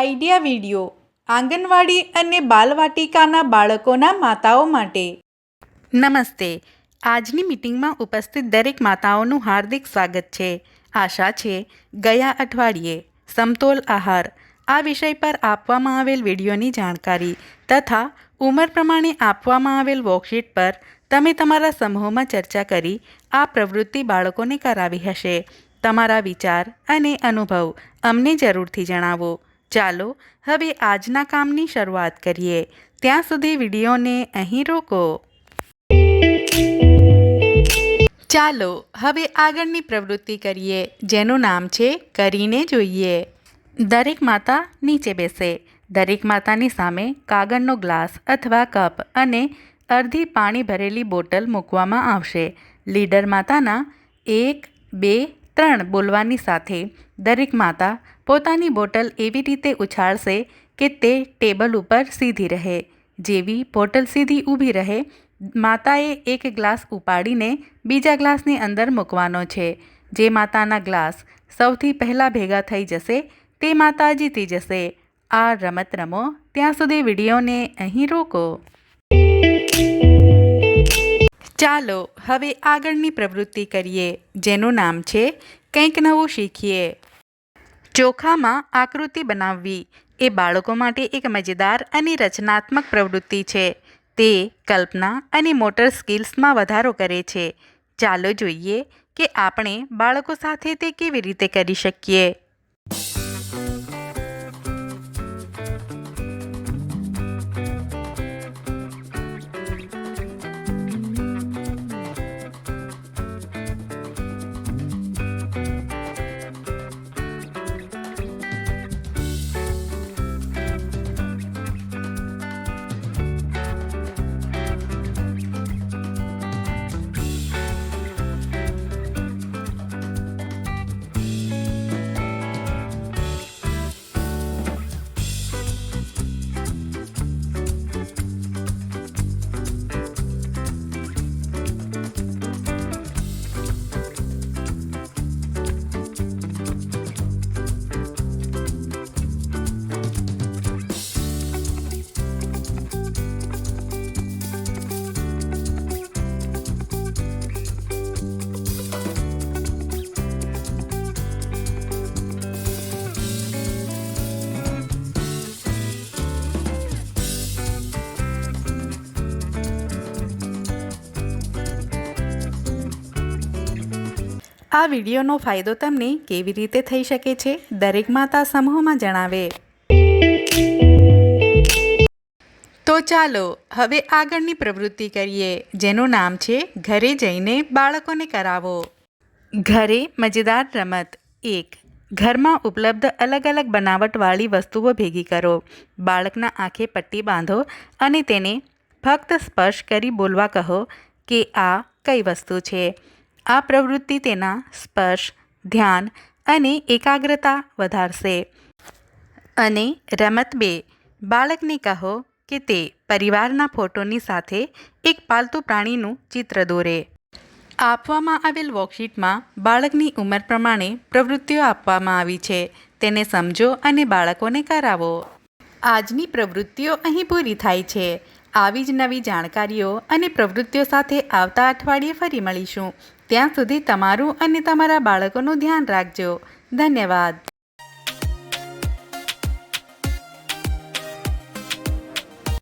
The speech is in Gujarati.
આઈડિયા વીડિયો આંગણવાડી અને બાલવાટિકાના બાળકોના માતાઓ માટે. નમસ્તે. આજની મિટિંગમાં ઉપસ્થિત દરેક માતાઓનું હાર્દિક સ્વાગત છે. આશા છે, ગયા અઠવાડિયે સમતોલ આહાર આ વિષય પર આપવામાં આવેલ વિડીયોની જાણકારી તથા ઉંમર પ્રમાણે આપવામાં આવેલ વર્કશીટ પર તમે તમારા સમૂહમાં ચર્ચા કરી આ પ્રવૃત્તિ બાળકોને કરાવી હશે. તમારા વિચાર અને અનુભવ અમને જરૂરથી જણાવો. ચાલો હવે આજના કામની શરૂઆત કરીએ. ત્યાં સુધી વિડીયોને અહીં રોકો. ચાલો હવે આગળની પ્રવૃત્તિ કરીએ, જેનું નામ છે કરીને જોઈએ. દરેક માતા નીચે બેસે. દરેક માતાની સામે કાગળનો ગ્લાસ અથવા કપ અને અડધી પાણી ભરેલી બોટલ મૂકવામાં આવશે. લીડર માતાના એક, બે ત્રણ બોલવાની સાથે દરેક માતા પોતાની બોટલ એવી રીતે ઉછાળશે કે તે ટેબલ ઉપર સીધી રહે. જેવી બોટલ સીધી ઊભી રહે, માતાએ એક ગ્લાસ ઉપાડીને બીજા ગ્લાસની અંદર મૂકવાનો છે. જે માતાના ગ્લાસ સૌથી પહેલાં ભેગા થઈ જશે, તે માતા જીતી જશે. આ રમત રમો, ત્યાં સુધી વિડીયોને અહીં રોકો. ચાલો હવે આગળની પ્રવૃત્તિ કરીએ, જેનું નામ છે કંઈક નવું શીખીએ. ચોખામાં આકૃતિ બનાવવી. એ બાળકો માટે એક મજેદાર અને રચનાત્મક પ્રવૃત્તિ છે. તે કલ્પના અને મોટર સ્કિલ્સમાં વધારો કરે છે. ચાલો જોઈએ કે આપણે બાળકો સાથે તે કેવી રીતે કરી શકીએ. આ વિડીયોનો ફાયદો તમને કેવી રીતે થઈ શકે છે, દરેક માતા સમૂહમાં જણાવે. તો ચાલો, હવે આગળની પ્રવૃત્તિ કરીએ, જેનું નામ છે, ઘરે જઈને બાળકોને કરાવો. ઘરે મજેદાર રમત. એક, ઘરમાં ઉપલબ્ધ અલગ અલગ બનાવટવાળી વસ્તુઓ ભેગી કરો. બાળકના આંખે પટ્ટી બાંધો અને તેને ફક્ત સ્પર્શ કરી બોલવા કહો કે આ કઈ વસ્તુ છે. આ પ્રવૃત્તિ તેના સ્પર્શ, ધ્યાન અને એકાગ્રતા વધારશે. અને રમત બે, બાળકને કહો કે તે પરિવારના ફોટોની સાથે એક પાલતુ પ્રાણીનું ચિત્ર દોરે. આપવામાં આવેલ વર્કશીટમાં બાળકની ઉંમર પ્રમાણે પ્રવૃત્તિઓ આપવામાં આવી છે. તેને સમજો અને બાળકોને કરાવો. આજની પ્રવૃત્તિઓ અહીં પૂરી થાય છે. આવી જ નવી જાણકારીઓ અને પ્રવૃત્તિઓ સાથે આવતા અઠવાડિયે ફરી મળીશું. ત્યાં સુધી તમારું અને તમારા બાળકોનું ધ્યાન રાખજો. ધન્યવાદ.